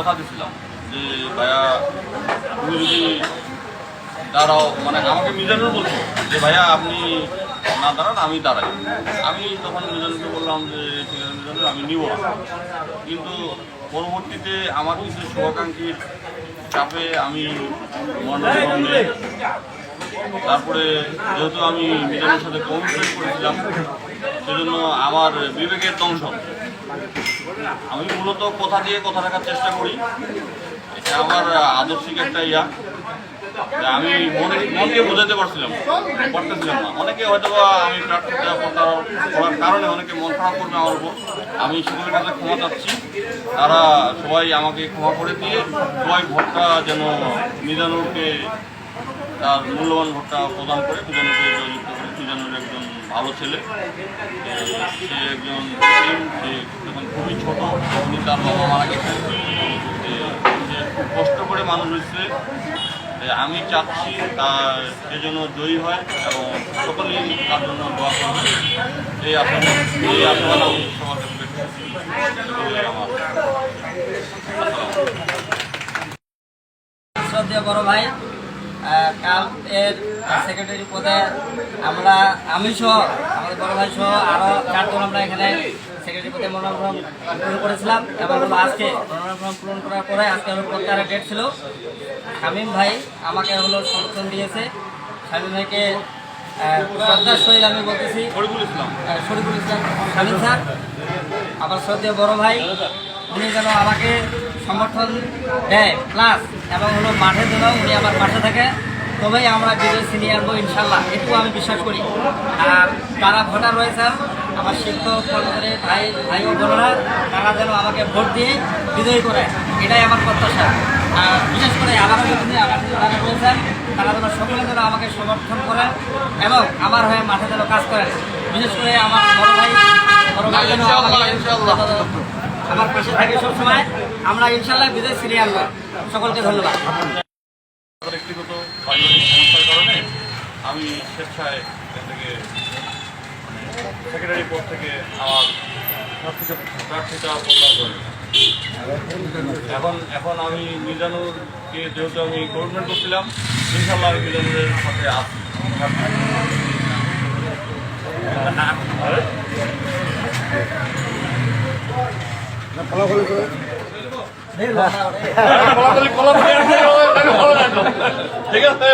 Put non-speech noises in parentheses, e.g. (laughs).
কথা দিয়েছিলাম যে, ভাইয়া, তুমি যদি দাঁড়াও মানে আমাকে মিজানুর বলছো যে, ভাইয়া, আপনি না দাঁড়ান, আমি দাঁড়াই আমি তখন মিজানুরকে বললাম যে, মিজানুর, আমি নিব না কিন্তু পরবর্তীতে আমার কিছু শুভাকাঙ্ক্ষীর চাপে আমি নিই। তারপরে যেহেতু আমি মিজানের সাথে কমিটমেন্ট করেছিলাম, সেজন্য আমার বিবেকের দংশন আমি মূলত কথা দিয়ে কথা রাখার চেষ্টা করি। এটা আমার আদর্শিক একটা ইয়া। আমি মনে, মন দিয়ে বোঝাতে পারছিলাম, পারতেছিলাম না। অনেকে হয়তো আমি করার কারণে অনেকে মন খারাপ করবে আমার উপর। আমি সকলের কাছে ক্ষমা চাচ্ছি। তারা সবাই আমাকে ক্ষমা করে দিয়ে সবাই ভোটটা যেন মিজানুরকে তার মূল্যবান ভোটটা প্রদান করে মিজানুরকে জয়যুক্ত করে মিজানুর একজন ভালো ছেলে। সে একজন সে তখন খুবই ছোট। উনি তার বাবা মারা সে খুব কষ্ট করে মানুষ হয়েছে। আমি চাচ্ছি তার সে যেন জয়ী হয় এবং সকলেই তার জন্য দোয়া করবে এই আশা, এই আমি সবার কাছে বড় ভাই কাল এর সেক্রেটারি পদে আমরা আমি সহ আমাদের বড় ভাই সহ আরও চারজন আমরা এখানে সেক্রেটারি পদে মনোনয়ন পূরণ করেছিলাম এবং হলো আজকে মনোনয়ন ফর্ম পূরণ করার পরে আজকে হলো প্রত্যাহারের ডেট ছিল। শামীম ভাই আমাকে হলো সমর্থন দিয়েছে। শামীম ভাইকে শ্রদ্ধার সহিত আমি বলতেছি। শরীফুল ইসলাম। শামীম স্যার। আমার শ্রদ্ধেয় বড় ভাই উনি যেন আমাকে সমর্থন দেয়। প্লাস এবং হলো মাঠে যেন উনি আমার পাশে থাকে। তবেই আমরা বিজয় ছিনিয়ে আনব ইনশাল্লাহ। একটু আমি বিশ্বাস করি। আর যারা ভোটার রয়েছেন আমার শিক্ষক কর্মচারী ভাই ভাই ও বোনেরা তারা যেন আমাকে ভোট দিয়ে বিজয়ী করে এটাই আমার প্রত্যাশা। আর বিশেষ করে আমার বিরুদ্ধে আমার যারা রয়েছেন তারা যেন সকলে যেন আমাকে সমর্থন করে এবং আমার হয়ে মাঠে যেন কাজ করেন বিশেষ করে আমার বড় ভাই বড় ভাই যেন। আমার পাশে থাকে সবসময়। আমরা ইনশাল্লাহ বিজয় ছিনিয়ে আনব সকলকে ধন্যবাদ। ব্যক্তিগত পারিবারিক সমস্যার কারণে আমি স্বেচ্ছায় এখান থেকে সেক্রেটারি পদ থেকে আমার প্রত্যাহার করি। এখন এখন আমি মিজানুরকে যেহেতু আমি গভর্নমেন্ট করছিলাম ইনশাল্লাহ আমি মিজানুরের সাথে ফলাফলি ফলাফলি (laughs) ঠিক আছে